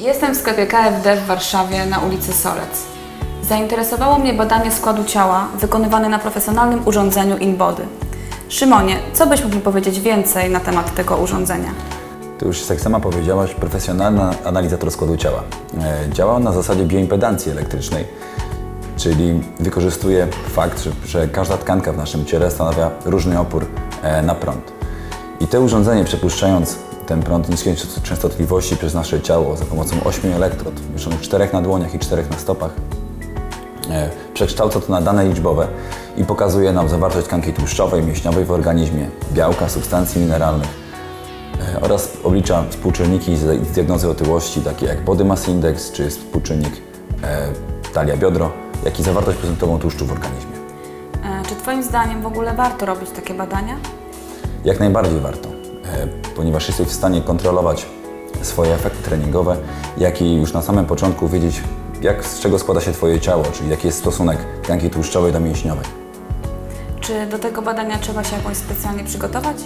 Jestem w sklepie KFD w Warszawie na ulicy Solec. Zainteresowało mnie badanie składu ciała wykonywane na profesjonalnym urządzeniu InBody. Szymonie, co byś mógł powiedzieć więcej na temat tego urządzenia? To już jak sama powiedziałaś, profesjonalna analizator składu ciała. E, Działa on na zasadzie bioimpedancji elektrycznej, czyli wykorzystuje fakt, że, każda tkanka w naszym ciele stawia różny opór e, na prąd. I to urządzenie przepuszczając prąd niskiej częstotliwości przez nasze ciało za pomocą 8 elektrod, umieszczonych 4 na dłoniach i 4 na stopach, e, przekształca to na dane liczbowe i pokazuje nam zawartość tkanki tłuszczowej, mięśniowej w organizmie, białka, substancji mineralnych, E, oraz oblicza współczynniki z diagnozy otyłości, takie jak body mass index, czy współczynnik e, talia biodro, jak i zawartość procentową tłuszczu w organizmie. Czy Twoim zdaniem w ogóle warto robić takie badania? Jak najbardziej warto, ponieważ jesteś w stanie kontrolować swoje efekty treningowe, jak i już na samym początku wiedzieć, jak, z czego składa się Twoje ciało, czyli jaki jest stosunek tkanki tłuszczowej do mięśniowej. Czy do tego badania trzeba się jakoś specjalnie przygotować?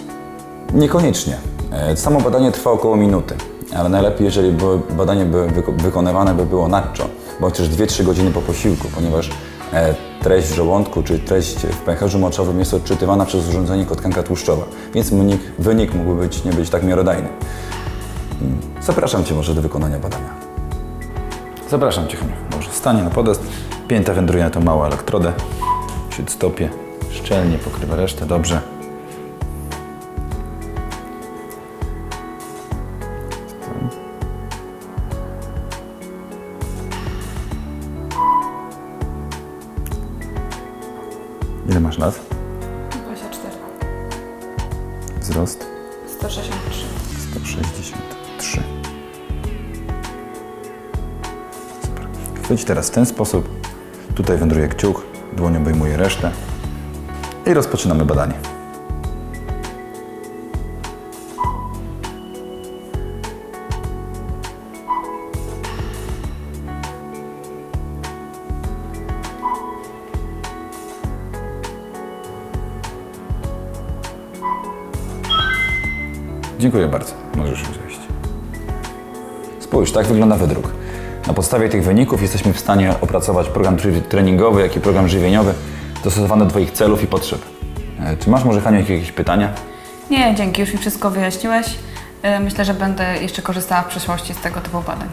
Niekoniecznie. E, Samo badanie trwa około minuty, ale najlepiej, jeżeli badanie by wyko- wykonywane by było nadczo, bądź też 2-3 godziny po posiłku, ponieważ e, treść w żołądku czy treść w pęcherzu moczowym jest odczytywana przez urządzenie jako tkanka tłuszczowa, więc wynik, wynik mógłby być, nie być tak miarodajny. Mm, Zapraszam Cię może do wykonania badania. Zapraszam Cię, Haniu. Może stanie na podest, pięta wędruje na tą małą elektrodę, śródstopie, szczelnie pokrywa resztę, dobrze. Ile masz lat? 24. Wzrost? 163. 163. Super. Chwyć teraz w ten sposób. Tutaj wędruje kciuk, dłoń obejmuje resztę. I rozpoczynamy badanie. Dziękuję bardzo. Możesz już zejść. Spójrz, tak wygląda wydruk. Na podstawie tych wyników jesteśmy w stanie opracować program tre- treningowy, jak i program żywieniowy dostosowany do Twoich celów i potrzeb. E, Czy masz może, Haniu, jakieś pytania? Nie, dzięki, już mi wszystko wyjaśniłeś. E, Myślę, że będę jeszcze korzystała w przyszłości z tego typu badań.